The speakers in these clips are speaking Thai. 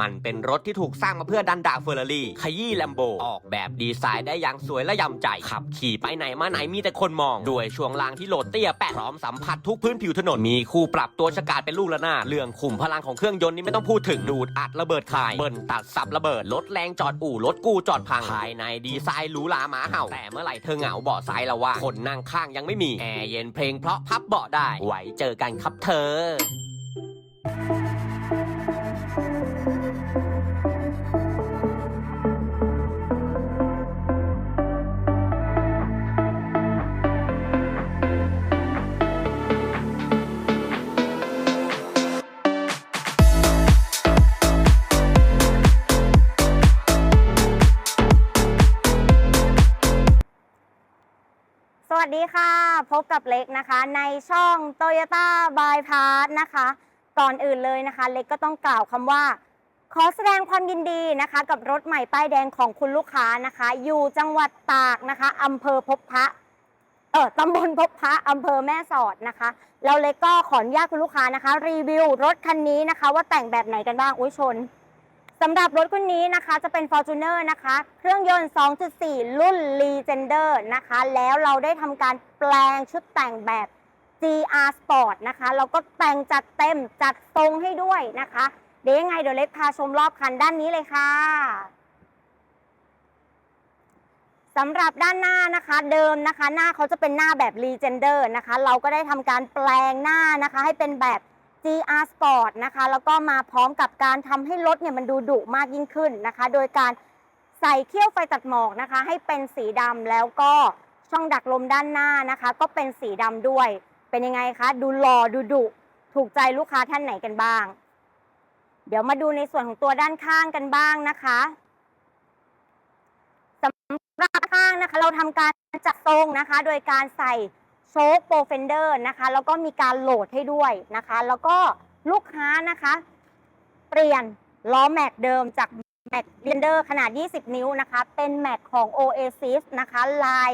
มันเป็นรถที่ถูกสร้างมาเพื่อดันดาเฟอร์รารี่ขยี้แลมโบ ออกแบบดีไซน์ได้อย่างสวยและยำใจ ขับขี่ไปไหนมาไหนมีแต่คนมอง ด้วยช่วงล่างที่โหลดเตี้ยแปะพร้อมสัมผัสทุกพื้นผิวถนน มีคู่ปรับตัวชะกาดเป็นลูกระนาดเรื่องขุมพลังของเครื่องยนต์นี่ไม่ต้องพูดถึงดูดอัดระเบิดคาย เบิ้ลตัดซับระเบิดลดแรงจอดอู่รถกู้จอดพังภายในดีไซน์หรูหราหมาเห่า แต่เมื่อไหร่เธอเหงาเบาะซ้ายละว่าคนนั่งข้างยังไม่มีแอร์เย็นเพลงเพราะพับเบาะได้ไว้เจอกันครับเธอ ดีค่ะ พบกับเล็กนะคะ ในช่อง Toyota Bypass นะคะ ก่อนอื่นเลยนะคะ เล็กก็ต้องกล่าวคำว่า ขอแสดงความยินดีนะคะ กับรถใหม่ป้ายแดงของคุณลูกค้านะคะ อยู่จังหวัดตากนะคะอำเภอพบพระเออตำบลพบพระอำเภอแม่สอดนะคะแล้วเล็กก็ขออนุญาตคุณลูกค้านะคะ รีวิวรถคันนี้นะคะ ว่าแต่งแบบไหนกันบ้างอุ้ยชน สำหรับรถคันนี้นะคะจะเป็น Fortuner นะคะ เครื่องยนต์ 2.4 รุ่น Legender นะคะ แล้วเราได้ทำการแปลงชุดแต่งแบบ GR Sport นะคะแล้วก็แต่งจัดเต็มจัดทรงให้ด้วยนะคะ เดี๋ยวยังไงเดี๋ยวเล็กพาชมรอบคันด้านนี้เลยค่ะสำหรับด้านหน้านะคะเดิมนะคะ หน้าเขาจะเป็นหน้าแบบ Legender นะคะ เราก็ได้ทำการแปลงหน้านะคะ ให้เป็นแบบ GR Sport นะคะ แล้วก็มาพร้อมกับการทำให้รถเนี่ยมันดูดุมากยิ่งขึ้นนะคะ โดยการใส่เขี้ยวไฟตัดหมอกนะคะ ให้เป็นสีดำแล้วก็ช่องดักลมด้านหน้านะคะ ก็เป็นสีดำด้วย เป็นยังไงคะ ดูหล่อดูดุถูกใจลูกค้าท่านไหนกันบ้าง เดี๋ยวมาดูในส่วนของตัวด้านข้างกันบ้างนะคะสำหรับข้างนะคะ เราทำการจัดทรงนะคะ โดยการใส่ โชคโปรเฟนเดอร์นะคะ แล้วก็มีการโหลดให้ด้วยนะคะ แล้วก็ลูกค้านะคะ เปลี่ยนล้อแม็กเดิมจากแม็กเรนเดอร์ขนาด 20 นิ้วนะคะ เป็นแม็กของ Oasis นะคะ ลาย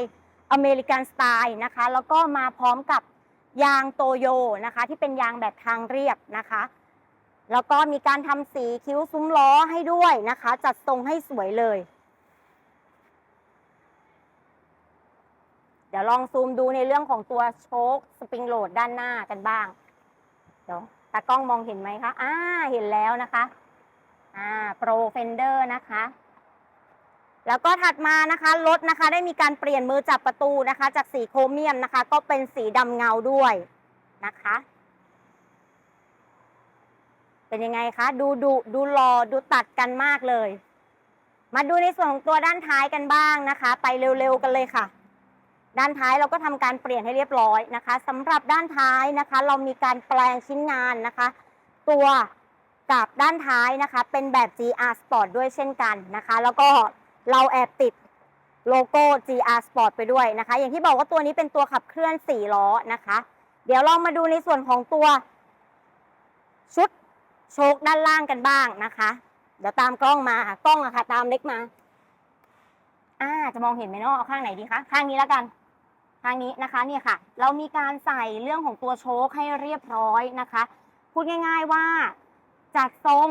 อเมริกันสไตล์นะคะ แล้วก็มาพร้อมกับยางโตโยนะคะ ที่เป็นยางแบบทางเรียบนะคะ แล้วก็มีการทำสีคิ้วซุ้มล้อให้ด้วยนะคะ จัดทรงให้สวยเลย เดี๋ยวลองซูมดูในเรื่องของตัวโชคสปริงโหลดด้านหน้ากันบ้าง เดี๋ยวตากล้องมองเห็นไหมคะ อ่า เห็นแล้วนะคะ อ่า โปรเฟนเดอร์นะคะ แล้วก็ถัดมานะคะ รถนะคะ ได้มีการเปลี่ยนมือจับประตูนะคะ จากสีโครเมียมนะคะ ก็เป็นสีดำเงาด้วยนะคะ เป็นยังไงคะ ดูดุดูหลอดูตัดกันมากเลย มาดูในส่วนของตัวด้านท้ายกันบ้างนะคะ ไปเร็วๆกันเลยค่ะ ด้านท้ายเราก็ทำการเปลี่ยนให้เรียบร้อยนะคะสำหรับด้านท้ายนะคะ เรามีการแปลงชิ้นงานนะคะ ตัวกับด้านท้ายนะคะ เป็นแบบ GR Sport ด้วยเช่นกันนะคะ แล้วก็เราแอบติดโลโก้ GR Sport ไปด้วยนะคะ อย่างที่บอกว่าตัวนี้เป็นตัวขับเคลื่อน4ล้อนะคะ เดี๋ยวเรามาดูในส่วนของตัว ชุดโชคด้านล่างกันบ้างนะคะ เดี๋ยวตามกล้องมาค่ะกล้องอะค่ะ ตามเล็กมา อ่า จะมองเห็นไหมเนาะเอาข้างไหนดีคะ ข้างนี้แล้วกัน ทางนี้นะคะเนี่ยค่ะ เรามีการใส่เรื่องของตัวโชคให้เรียบร้อยนะคะ พูดง่ายๆว่าจัดทรง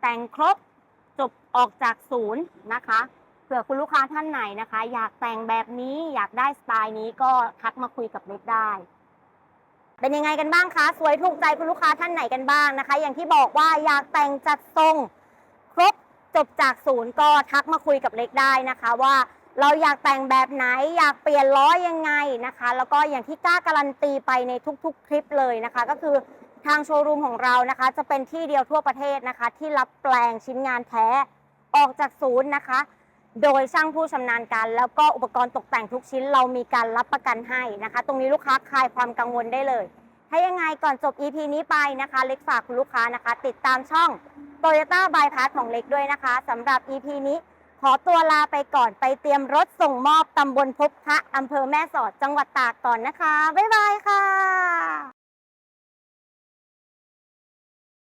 แต่งครบจบออกจากศูนย์นะคะเผื่อคุณลูกค้าท่านไหนนะคะ อยากแต่งแบบนี้อยากได้สไตล์นี้ก็ทักมาคุยกับเล็กได้ เป็นยังไงกันบ้างคะ สวยถูกใจคุณลูกค้าท่านไหนกันบ้างนะคะ อย่างที่บอกว่าอยากแต่งจัดทรง ครบจบจากศูนย์ก็ทักมาคุยกับเล็กได้นะคะว่า เราอยากแต่งแบบไหนอยากเปลี่ยนล้อยังไงนะคะ แล้วก็อย่างที่กล้าการันตีไปในทุกๆ คลิปเลยนะคะ ก็คือทางโชว์รูมของเรานะคะ จะเป็นที่เดียวทั่วประเทศนะคะ ที่รับแปลงชิ้นงานแท้ออกจากศูนย์นะคะ โดยช่างผู้ชำนาญการ แล้วก็อุปกรณ์ตกแต่งทุกชิ้น เรามีการรับประกันให้นะคะ ตรงนี้ลูกค้าคลายความกังวลได้เลย ถ้ายังไงก่อนจบ EP นี้ไปนะคะ เล็กฝากคุณลูกค้านะคะ ติดตามช่อง Toyota Bypass ของเล็กด้วยนะคะสำหรับ EP นี้ อตัวลาไปก่อนไปเตรียมรถส่งมอบตำบลพบพระอำเภอแม่สอดจังหวัดตากก่อนนะคะ บ๊ายบายค่ะ